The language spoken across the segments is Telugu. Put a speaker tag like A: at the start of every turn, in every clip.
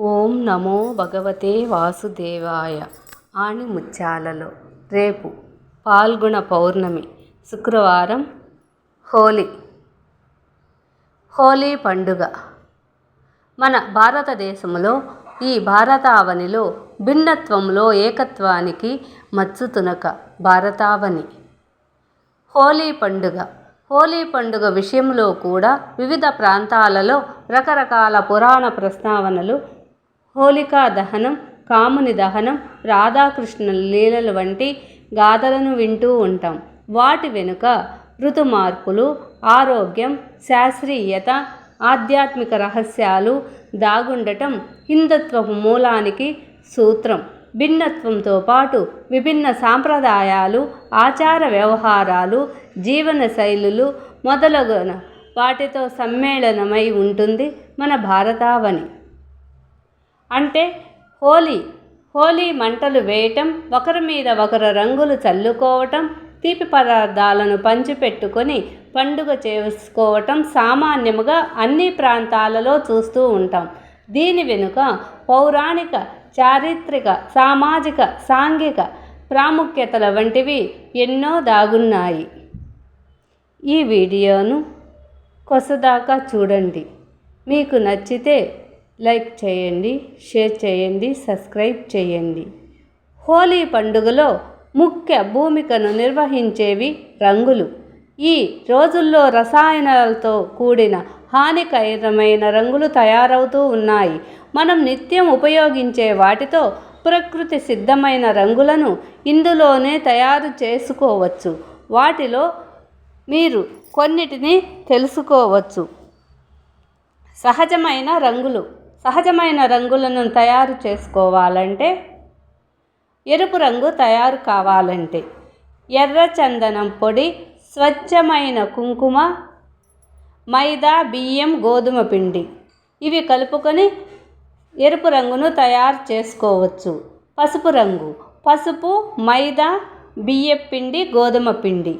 A: ఓం నమో భగవతే వాసుదేవాయ. ఆణిముత్యాలలో రేపు పాల్గొన పౌర్ణమి శుక్రవారం హోలీ. హోలీ పండుగ. మన భారతదేశంలో ఈ భారతావనిలో భిన్నత్వంలో ఏకత్వానికి మచ్చుతునక భారతావని. హోలీ పండుగ. హోలీ పండుగ విషయంలో కూడా వివిధ ప్రాంతాలలో రకరకాల పురాణ ప్రస్తావనలు హోలికా దహనం కాముని దహనం రాధాకృష్ణుల లీలలు వంటి గాథలను వింటూ ఉంటాం. వాటి వెనుక ఋతు మార్పులు ఆరోగ్యం శాస్త్రీయత ఆధ్యాత్మిక రహస్యాలు దాగుండటం హిందుత్వపు మూలానికి సూత్రం. భిన్నత్వంతో పాటు విభిన్న సాంప్రదాయాలు ఆచార వ్యవహారాలు జీవన శైలులు మొదలగున వాటితో సమ్మేళనమై ఉంటుంది మన భారతావని. అంటే హోలీ. హోలీ మంటలు వేయటం ఒకరి మీద ఒకరు రంగులు చల్లుకోవటం తీపి పదార్థాలను పంచిపెట్టుకొని పండుగ చేసుకోవటం సామాన్యముగా అన్ని ప్రాంతాలలో చూస్తూ ఉంటాం. దీని వెనుక పౌరాణిక చారిత్రక సామాజిక సాంఘిక ప్రాముఖ్యతల వంటివి ఎన్నో దాగున్నాయి. ఈ వీడియోను కొసదాకా చూడండి. మీకు నచ్చితే లైక్ చేయండి షేర్ చేయండి సబ్స్క్రైబ్ చేయండి. హోలీ పండుగలో ముఖ్య భూమికను నిర్వహించేవి రంగులు. ఈ రోజుల్లో రసాయనాలతో కూడిన హానికరమైన రంగులు తయారవుతూ ఉన్నాయి. మనం నిత్యం ఉపయోగించే వాటితో ప్రకృతి సిద్ధమైన రంగులను ఇందులోనే తయారు చేసుకోవచ్చు. వాటిలో మీరు కొన్నిటిని తెలుసుకోవచ్చు. సహజమైన రంగులు. సహజమైన రంగులను తయారు చేసుకోవాలంటే ఎరుపు రంగు తయారు కావాలంటే ఎర్ర చందనం పొడి స్వచ్ఛమైన కుంకుమ మైదా బియ్యం గోధుమ పిండి. ఇవి కలుపుకొని ఎరుపు రంగును తయారు చేసుకోవచ్చు. పసుపు రంగు. పసుపు మైదా బియ్యం పిండి గోధుమ పిండి.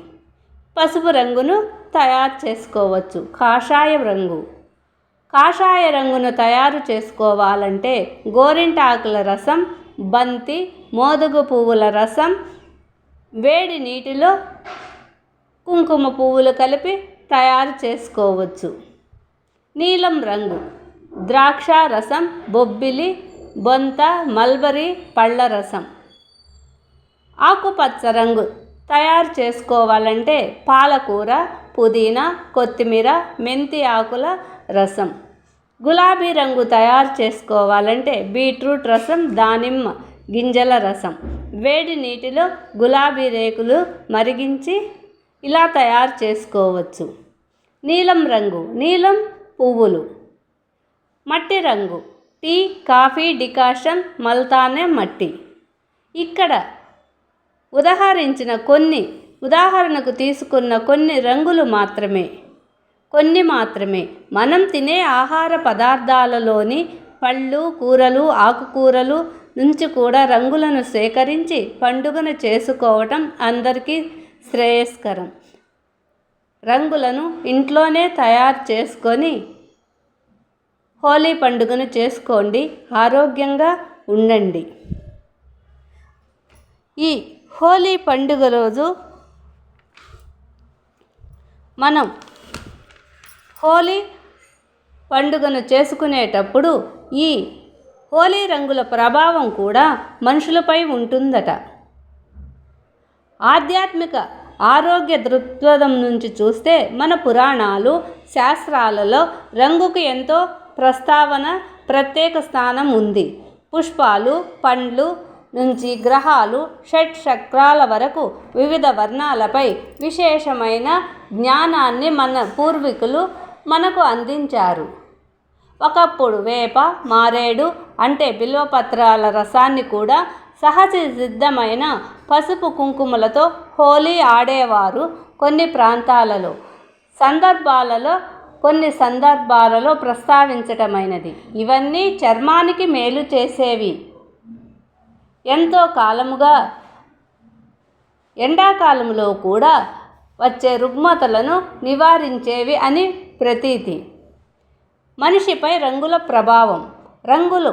A: పసుపు రంగును తయారు చేసుకోవచ్చు. కాషాయం రంగు. కాషాయ రంగును తయారు చేసుకోవాలంటే గోరింటాకుల రసం బంతి మోదుగు పువ్వుల రసం వేడి నీటిలో కుంకుమ పువ్వులు కలిపి తయారు చేసుకోవచ్చు. నీలం రంగు ద్రాక్ష రసం బొబ్బిలి బొంత మల్బరీ పళ్ళ రసం. ఆకుపచ్చ రంగు తయారు చేసుకోవాలంటే పాలకూర పుదీనా కొత్తిమీర మెంతి ఆకుల రసం. గులాబీ రంగు తయారు చేసుకోవాలంటే బీట్రూట్ రసం దానిమ్మ గింజల రసం. వేడి నీటిలో గులాబీ రేకులు మరిగించి ఇలా తయారు చేసుకోవచ్చు. నీలం రంగు నీలం పువ్వులు. మట్టి రంగు టీ కాఫీ డికాషన్ మల్తానే మట్టి. ఇక్కడ ఉదాహరించిన కొన్ని ఉదాహరణకు తీసుకున్న కొన్ని రంగులు మాత్రమే. కొన్ని మాత్రమే. మనం తినే ఆహార పదార్థాలలోని పళ్ళు కూరలు ఆకుకూరలు నుంచి కూడా రంగులను సేకరించి పండుగను చేసుకోవటం అందరికీ శ్రేయస్కరం. రంగులను ఇంట్లోనే తయారు చేసుకొని హోలీ పండుగను చేసుకోండి. ఆరోగ్యంగా ఉండండి. ఈ హోలీ పండుగ రోజు మనం హోలీ పండుగను చేసుకునేటప్పుడు ఈ హోలీ రంగుల ప్రభావం కూడా మనుషులపై ఉంటుందట. ఆధ్యాత్మిక ఆరోగ్య దృక్పథం నుంచి చూస్తే మన పురాణాలు శాస్త్రాలలో రంగుకు ఎంతో ప్రస్తావన ప్రత్యేక స్థానం ఉంది. పుష్పాలు పండ్లు నుంచి గ్రహాలు షట్ చక్రాల వరకు వివిధ వర్ణాలపై విశేషమైన జ్ఞానాన్ని మన పూర్వీకులు మనకు అందించారు. ఒకప్పుడు వేప మారేడు అంటే బిల్వపత్రాల రసాన్ని కూడా సహజ సిద్ధమైన పసుపు కుంకుమలతో హోలీ ఆడేవారు కొన్ని ప్రాంతాలలో. సందర్భాలలో కొన్ని సందర్భాలలో ప్రస్తావించటమైనది. ఇవన్నీ చర్మానికి మేలు చేసేవి. ఎంతో కాలముగా ఎండాకాలంలో కూడా వచ్చే రుగ్మతలను నివారించేవి అని ప్రతీతి. మనిషిపై రంగుల ప్రభావం. రంగులు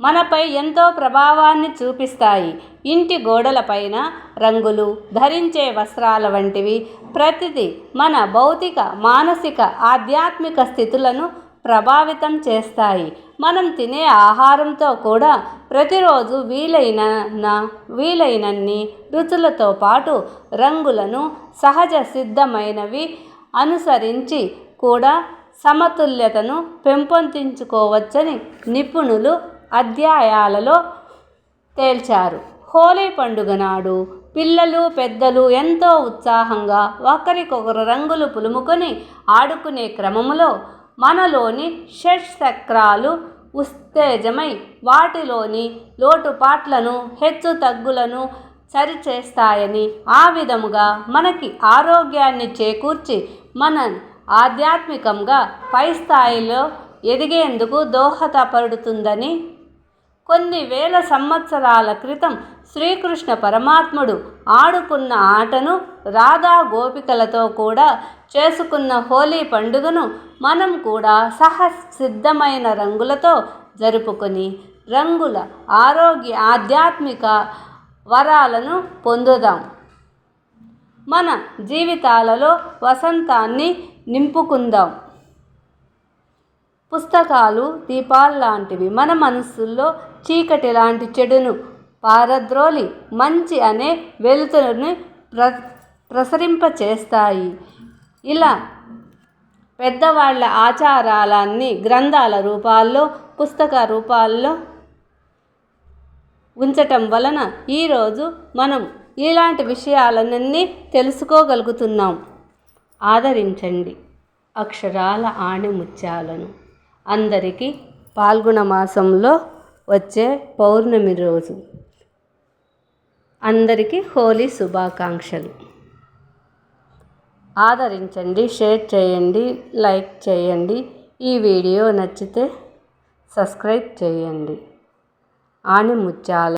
A: మనపై ఎంతో ప్రభావాన్ని చూపిస్తాయి. ఇంటి గోడలపైన రంగులు ధరించే వస్త్రాల వంటివి. ప్రతిదీ మన భౌతిక మానసిక ఆధ్యాత్మిక స్థితులను ప్రభావితం చేస్తాయి. మనం తినే ఆహారంతో కూడా ప్రతిరోజు వీలైన వీలైనన్ని రుచులతో పాటు రంగులను సహజ సిద్ధమైనవి అనుసరించి కూడా సమతుల్యతను పెంపొందించుకోవచ్చని నిపుణులు అధ్యాయాలలో తేల్చారు. హోలీ పండుగ నాడు పిల్లలు పెద్దలు ఎంతో ఉత్సాహంగా ఒకరికొకరు రంగులు పులుముకొని ఆడుకునే క్రమంలో మనలోని షట్ చక్రాలు ఉత్తేజమై వాటిలోని లోటుపాట్లను హెచ్చు తగ్గులను సరిచేస్తాయని ఆ విధముగా మనకి ఆరోగ్యాన్ని చేకూర్చి మన ఆధ్యాత్మికంగా పై స్థాయిలో ఎదిగేందుకు దోహదపడుతుందని. కొన్ని వేల సంవత్సరాల క్రితం శ్రీకృష్ణ పరమాత్ముడు ఆడుకున్న ఆటను రాధా గోపికలతో కూడా చేసుకున్న హోలీ పండుగను మనం కూడా సహసిద్ధమైన రంగులతో జరుపుకొని రంగుల ఆరోగ్య ఆధ్యాత్మిక వరాలను పొందుదాం. మన జీవితాలలో వసంతాన్ని నింపుకుందాం. పుస్తకాలు దీపాల్లాంటివి మన మనసుల్లో చీకటి లాంటి చెడును పారద్రోలి మంచి అనే వెలుతురుని ప్ర ప్రసరింపచేస్తాయి. ఇలా పెద్దవాళ్ళ ఆచారాలన్నీ గ్రంథాల రూపాల్లో పుస్తక రూపాల్లో ఉంచటం వలన ఈరోజు మనం ఇలాంటి విషయాలన్నీ తెలుసుకోగలుగుతున్నాం. ఆదరించండి. అక్షరాల ఆణిముత్యాలను. అందరికీ పాల్గొన మాసంలో వచ్చే పౌర్ణమి రోజు. అందరికీ హోలీ శుభాకాంక్షలు. ఆదరించండి షేర్ చేయండి లైక్ చేయండి. ఈ వీడియో నచ్చితే సబ్స్క్రైబ్ చేయండి. ఆణిముత్యాల